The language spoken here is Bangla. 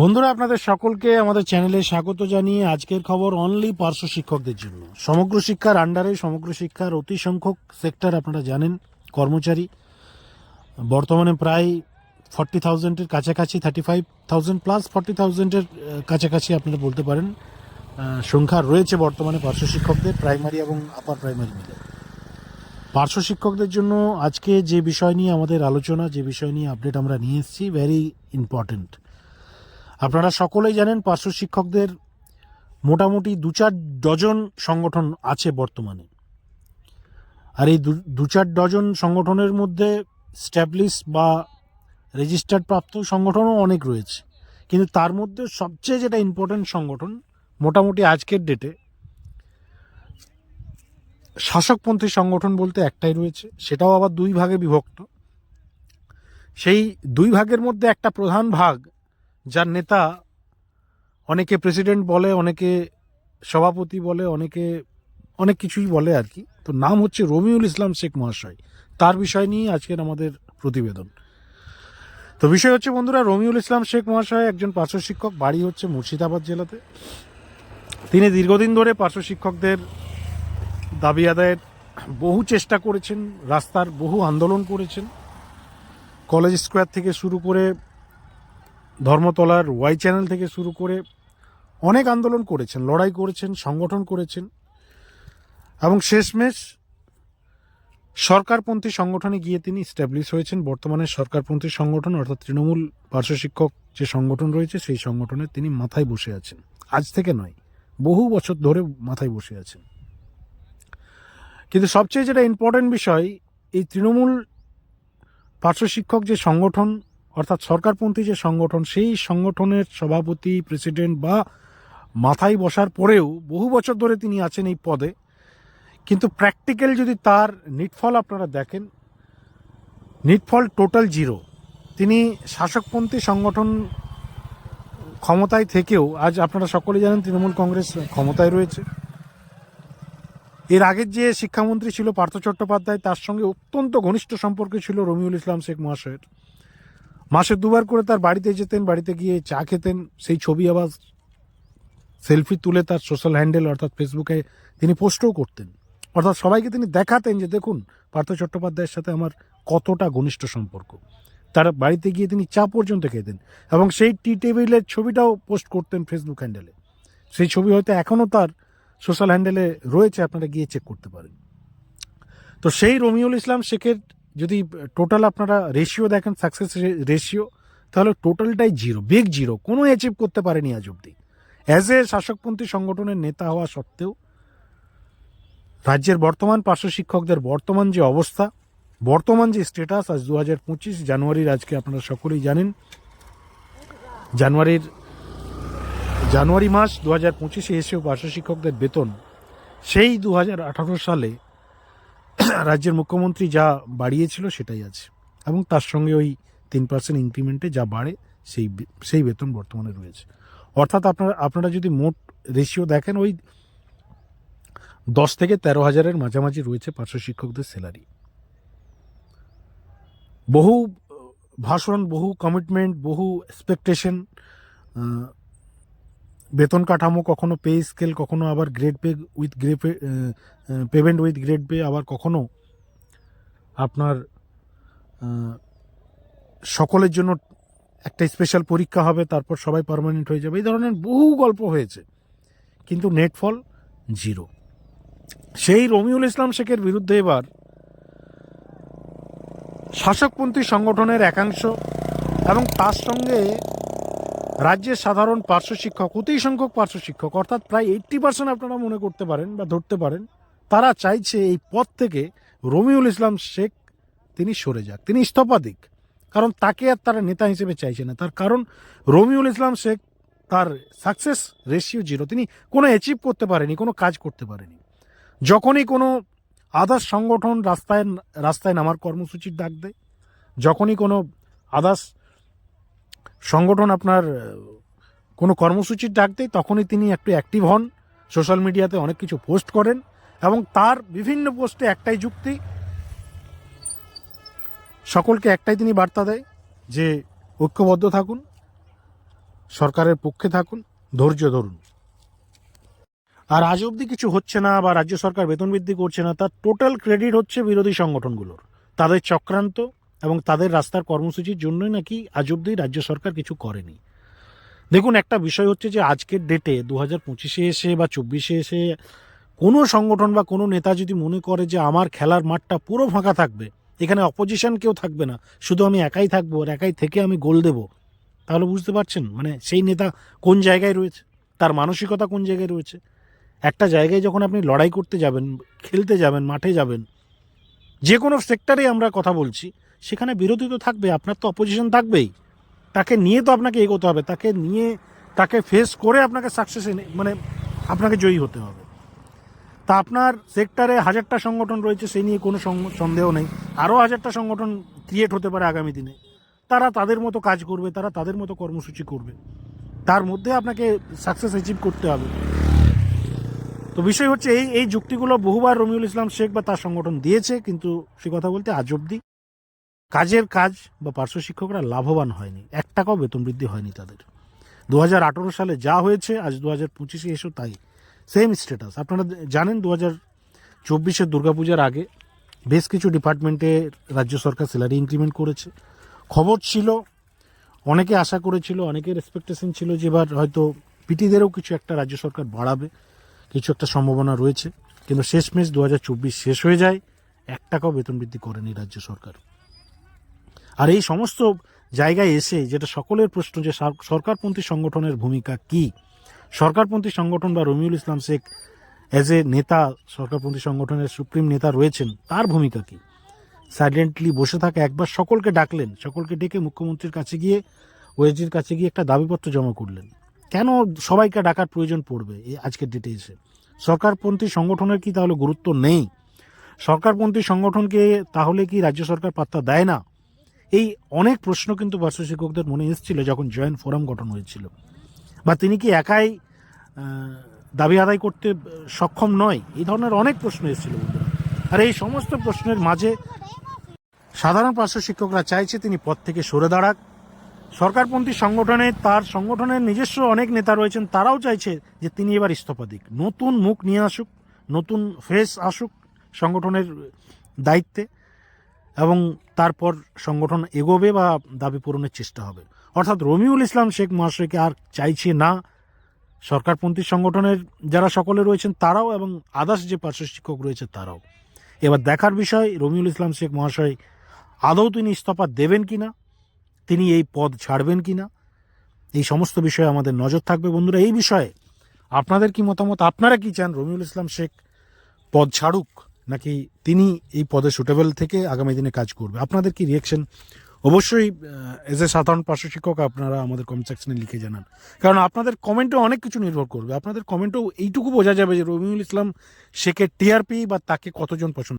বন্ধুরা, আপনাদের সকলকে আমাদের চ্যানেলে স্বাগত জানিয়ে আজকের খবর অনলি পার্শ্ব শিক্ষকদের জন্য। সমগ্র শিক্ষার আন্ডারে সমগ্র শিক্ষার অতি সংখ্যক সেক্টর আপনারা জানেন, কর্মচারী। বর্তমানে প্রায় ফর্টি থাউজেন্ডের কাছাকাছি thirty five thousand plus forty থাউজেন্ডের কাছাকাছি আপনারা বলতে পারেন। সংখ্যা রয়েছে বর্তমানে পার্শ্ব শিক্ষকদের প্রাইমারি এবং আপার প্রাইমারি মিলে। পার্শ্ব শিক্ষকদের জন্য আজকে যে বিষয় নিয়ে আমাদের আলোচনা, যে বিষয় নিয়ে আপডেট আমরা নিয়ে এসেছি ভেরি ইম্পর্ট্যান্ট আপনারা সকলেই জানেন পার্শ্ব শিক্ষকদের মোটামুটি দু চার ডজন সংগঠন আছে বর্তমানে। আর এই দু- চার ডজন সংগঠনের মধ্যে স্ট্যাবলিশ বা রেজিস্টার্ড প্রাপ্ত সংগঠনও অনেক রয়েছে। কিন্তু তার মধ্যে সবচেয়ে যেটা ইম্পর্ট্যান্ট সংগঠন মোটামুটি আজকের ডেটে শাসকপন্থী সংগঠন বলতে একটাই রয়েছে, সেটাও আবার দুই ভাগে বিভক্ত। সেই দুই ভাগের মধ্যে একটা প্রধান ভাগ যার নেতা অনেকে প্রেসিডেন্ট বলে, অনেকে সভাপতি বলে, অনেকে অনেক কিছুই বলে আর কি। তো নাম হচ্ছে রমিউল ইসলাম শেখ মহাশয়। তার বিষয় নিয়ে আজকের আমাদের প্রতিবেদন। তো বিষয় হচ্ছে, বন্ধুরা রমিউল ইসলাম শেখ মহাশয় একজন পার্শ্ব শিক্ষক, বাড়ি হচ্ছে মুর্শিদাবাদ জেলাতে। তিনি দীর্ঘদিন ধরে পার্শ্ব শিক্ষকদের দাবি আদায়ের বহু চেষ্টা করেছেন, রাস্তার বহু আন্দোলন করেছেন। কলেজ স্কোয়ার থেকে শুরু করে ধর্মতলার ওয়াই চ্যানেল থেকে শুরু করে অনেক আন্দোলন করেছেন, লড়াই করেছেন, সংগঠন করেছেন এবং শেষমেশ সরকারপন্থী সংগঠনে গিয়ে তিনি স্ট্যাবলিশ হয়েছেন। বর্তমানে সরকারপন্থী সংগঠন অর্থাৎ তৃণমূল পার্শ্ব শিক্ষক যে সংগঠন রয়েছে, সেই সংগঠনে তিনি মাথায় বসে আছেন। আজ থেকে নয়, বহু বছর ধরে মাথায় বসে আছেন। কিন্তু সবচেয়ে যেটা ইম্পর্টেন্ট বিষয়, এই তৃণমূল পার্শ্ব শিক্ষক যে সংগঠন অর্থাৎ সরকারপন্থী যে সংগঠন, সেই সংগঠনের সভাপতি, প্রেসিডেন্ট বা মাথায় বসার পরেও বহু বছর ধরে তিনি আছেন এই পদে। কিন্তু প্র্যাকটিক্যাল যদি তার নিটফল আপনারা দেখেন, নিটফল টোটাল জিরো। তিনি শাসকপন্থী সংগঠন ক্ষমতায় থেকেও, আজ আপনারা সকলে জানেন তৃণমূল কংগ্রেস ক্ষমতায় রয়েছে। এর আগের যে শিক্ষামন্ত্রী ছিল পার্থ চট্টোপাধ্যায়, তার সঙ্গে অত্যন্ত ঘনিষ্ঠ সম্পর্ক ছিল রমিউল ইসলাম শেখ মহাশয়ের। মাসে দুবার করে তার বাড়িতে যেতেন, বাড়িতে গিয়ে চা খেতেন। সেই ছবি আবার সেলফি তুলে তার সোশ্যাল হ্যান্ডেল অর্থাৎ ফেসবুকে তিনি পোস্টও করতেন। অর্থাৎ সবাইকে তিনি দেখাতেন যে, দেখুন, পার্থ চট্টোপাধ্যায়ের সাথে আমার কতটা ঘনিষ্ঠ সম্পর্ক। তার বাড়িতে গিয়ে তিনি চা পর্যন্ত খেতেন এবং সেই টি টেবিলের ছবিটাও পোস্ট করতেন ফেসবুক হ্যান্ডেলে। সেই ছবি হয়তো এখনও তার সোশ্যাল হ্যান্ডেলে রয়েছে, আপনারা গিয়ে চেক করতে পারেন। তো সেই রমিউল ইসলাম শেখের যদি টোটাল আপনারা রেশিও দেখেন সাকসেস রেশিও তাহলে টোটালটাই জিরো বিগ জিরো কোনো অ্যাচিভ করতে পারেনি আজ অব্দি অ্যাজ এ শাসকপন্থী সংগঠনের নেতা হওয়া সত্ত্বেও, রাজ্যের বর্তমান পার্শ্ব শিক্ষকদের বর্তমান যে অবস্থা, বর্তমান যে স্টেটাস আজ দু হাজার পঁচিশ, জানুয়ারির আজকে আপনারা সকলেই জানেন, জানুয়ারির, জানুয়ারি মাস দু হাজার পঁচিশে এসেও পার্শ্ব শিক্ষকদের বেতন, সেই দু হাজার আঠারো সালে রাজ্যের মুখ্যমন্ত্রী যা বাড়িয়েছিল সেটাই আছে। এবং তার সঙ্গে ওই তিন পার্সেন্ট ইনক্রিমেন্টে যা বাড়ে, সেই সেই বেতন বর্তমানে রয়েছে। অর্থাৎ আপনারা আপনারা যদি মোট রেশিও দেখেন, ওই দশ থেকে তেরো হাজারের মাঝামাঝি রয়েছে পার্শ্ব শিক্ষকদের স্যালারি বহু ভাষণ, বহু কমিটমেন্ট বহু এক্সপেকটেশন বেতন কাঠামো কখনো পে স্কেল কখনো আবার grade pay with grey pay payment with grade pay আবার কখনো আপনার সকলের জন্য একটা স্পেশাল পরীক্ষা হবে, তারপর সবাই পার্মানেন্ট হয়ে যাবে। এই ধরনের বহু গল্প হয়েছে, কিন্তু নেটফল জিরো সেই রমিউল ইসলাম শেখের বিরুদ্ধে এবার শাসকপন্থী সংগঠনের একাংশ এবং তার সঙ্গে রাজ্যের সাধারণ পার্শ্ব শিক্ষক, অতি সংখ্যক পার্শ্ব শিক্ষক, অর্থাৎ প্রায় এইট্টি পার্সেন্ট আপনারা মনে করতে পারেন বা ধরতে পারেন, তারা চাইছে এই পদ থেকে রমিউল ইসলাম শেখ তিনি সরে যাক, তিনি ইস্তফা দিক। কারণ তাকে আর তারা নেতা হিসেবে চাইছে না। তার কারণ রমিউল ইসলাম শেখ তার সাকসেস রেশিও জিরো তিনি কোনো অ্যাচিভ করতে পারেনি, কোনো কাজ করতে পারেনি। যখনই কোনো আদার্স সংগঠন রাস্তায় রাস্তায় নামার কর্মসূচির ডাক দেয়, যখনই কোনো আদার্স সংগঠন আপনার কোনো কর্মসূচির ডাক দেয়, তখনই তিনি একটু অ্যাক্টিভ হন। সোশ্যাল মিডিয়াতে অনেক কিছু পোস্ট করেন এবং তার বিভিন্ন পোস্টে একটাই যুক্তি, সকলকে একটাই তিনি বার্তা দেয় যে ঐক্যবদ্ধ থাকুন, সরকারের পক্ষে থাকুন, ধৈর্য ধরুন। আর আজ অবধি কিছু হচ্ছে না বা রাজ্য সরকার বেতন বৃদ্ধি করছে না, তার টোটাল ক্রেডিট হচ্ছে বিরোধী সংগঠনগুলোর। তাদের চক্রান্ত এবং তাদের রাস্তার কর্মসূচির জন্যই নাকি আজ অবধি রাজ্য সরকার কিছু করেনি। দেখুন, একটা বিষয় হচ্ছে যে আজকের ডেটে দু হাজার পঁচিশে এসে বা চব্বিশে এসে কোনো সংগঠন বা কোনো নেতা যদি মনে করে যে আমার খেলার মাঠটা পুরো ফাঁকা থাকবে, এখানে অপোজিশন কেউ থাকবে না, শুধু আমি একাই থাকব আর একাই থেকে আমি গোল দেব, তাহলে বুঝতে পারছেন? মানে সেই নেতা কোন জায়গায় রয়েছে? তার মানসিকতা কোন জায়গায় রয়েছে? একটা জায়গায় যখন আপনি লড়াই করতে যাবেন, খেলতে যাবেন, মাঠে যাবেন, যে কোনো সেক্টরে আমরা কথা বলছি। সেখানে বিরোধী তো থাকবে আপনার তো অপোজিশন থাকবেই। তাকে নিয়ে তো আপনাকে এগোতে হবে, তাকে নিয়ে, তাকে ফেস করে আপনাকে সাকসেস মানে আপনাকে জয়ী হতে হবে। তা আপনার সেক্টরে হাজারটা সংগঠন রয়েছে সেই নিয়ে কোনো সন্দেহ নেই। আরও হাজারটা সংগঠন ক্রিয়েট হতে পারে আগামী দিনে। তারা তাদের মতো কাজ করবে, তারা তাদের মতো কর্মসূচি করবে। তার মধ্যে আপনাকে সাকসেস অ্যাচিভ করতে হবে। তো বিষয় হচ্ছে এই এই যুক্তিগুলো বহুবার রমিউল ইসলাম শেখ বা তার সংগঠন দিয়েছে, কিন্তু সে কথা বলতে আজ অবধি কাজের কাজ বা পার্শ্ব শিক্ষকরা লাভবান হয়নি। এক টাকাও বেতন বৃদ্ধি হয়নি তাদের। দু হাজার আঠেরো সালে যা হয়েছে, আজ দু হাজার পঁচিশে এসেও তাই। সেম স্ট্যাটাস আপনারা জানেন দু হাজার চব্বিশের দুর্গাপূজার আগে বেশ কিছু ডিপার্টমেন্টে রাজ্য সরকার স্যালারি ইনক্রিমেন্ট করেছে। খবর ছিল, অনেকে আশা করেছিল, অনেকের এক্সপেকটেশন ছিল যে এবার হয়তো পিটিদেরও কিছু একটা রাজ্য সরকার বাড়াবে, কিছু একটা সম্ভাবনা রয়েছে। কিন্তু শেষমেশ দু হাজার চব্বিশ শেষ হয়ে যায়, এক টাকাও বেতন বৃদ্ধি করেনি রাজ্য সরকার। আর এই সমস্ত জায়গায় এসে যেটা সকলের প্রশ্ন যে সরকারপন্থী সংগঠনের ভূমিকা কি? সরকারপন্থী সংগঠন বা রমিউল ইসলাম শেখ অ্যাজ এ নেতা, সরকারপন্থী সংগঠনের সুপ্রিম নেতা রয়েছেন, তার ভূমিকা কি? সাইলেন্টলি বসে থাকা একবার সকলকে ডাকলেন, সকলকে ডেকে মুখ্যমন্ত্রীর কাছে গিয়ে ওয়েজির কাছে গিয়ে একটা দাবিপত্র জমা করলেন। কেন সবাইকে ডাকার প্রয়োজন পড়বে এই আজকের ডেটে এসে? সরকারপন্থী সংগঠনের কি তাহলে গুরুত্ব নেই? সরকারপন্থী সংগঠনকে তাহলে কি রাজ্য সরকার পাত্তা দেয় না? এই অনেক প্রশ্ন কিন্তু পার্শ্ব শিক্ষকদের মনে এসেছিল যখন জয়েন্ট ফোরাম গঠন হয়েছিল। বা তিনি কি একাই দাবি আদায় করতে সক্ষম নয়? এই ধরনের অনেক প্রশ্ন এসেছিল আর এই সমস্ত প্রশ্নের মাঝে সাধারণ পার্শ্ব শিক্ষকরা চাইছে তিনি পদ থেকে সরে দাঁড়াক। সরকারপন্থী সংগঠনে তার সংগঠনের নিজস্ব অনেক নেতা রয়েছেন, তারাও চাইছে যে তিনি এবার ইস্তফা দিক। নতুন মুখ নিয়ে আসুক, নতুন ফেস আসুক সংগঠনের দায়িত্বে। এবং তারপর সংগঠন এগোবে বা দাবি পূরণের চেষ্টা হবে। অর্থাৎ রমিউল ইসলাম শেখ মহাশয়কে আর চাইছে না। সরকারপন্থী সংগঠনের যারা সকলে রয়েছেন তারাও এবং আদার্স যে পার্শ্ব শিক্ষক রয়েছে তারাও। এবার দেখার বিষয়, রমিউল ইসলাম শেখ মহাশয় আদৌ তিনি ইস্তফা দেবেন কি না তিনি এই পদ ছাড়বেন কি না এই সমস্ত বিষয়ে আমাদের নজর থাকবে। বন্ধুরা, এই বিষয়ে আপনাদের কি মতামত? আপনারা কি চান রমিউল ইসলাম শেখ পদ ছাড়ুক? নাকি তিনি এই পদে সুটেবল থেকে আগামী দিনে কাজ করবে? আপনাদের কি রিয়েকশন অবশ্যই এজ এ সাধারণ পার্শ্ব শিক্ষক আপনারা আমাদের কমেন্ট সেকশনে লিখে জানান। কারণ আপনাদের কমেন্টও অনেক কিছু নির্ভর করবে। আপনাদের কমেন্টও এইটুকু বোঝা যাবে যে রবিউল ইসলাম শেখের টিআরপি বা তাকে কতজন পছন্দ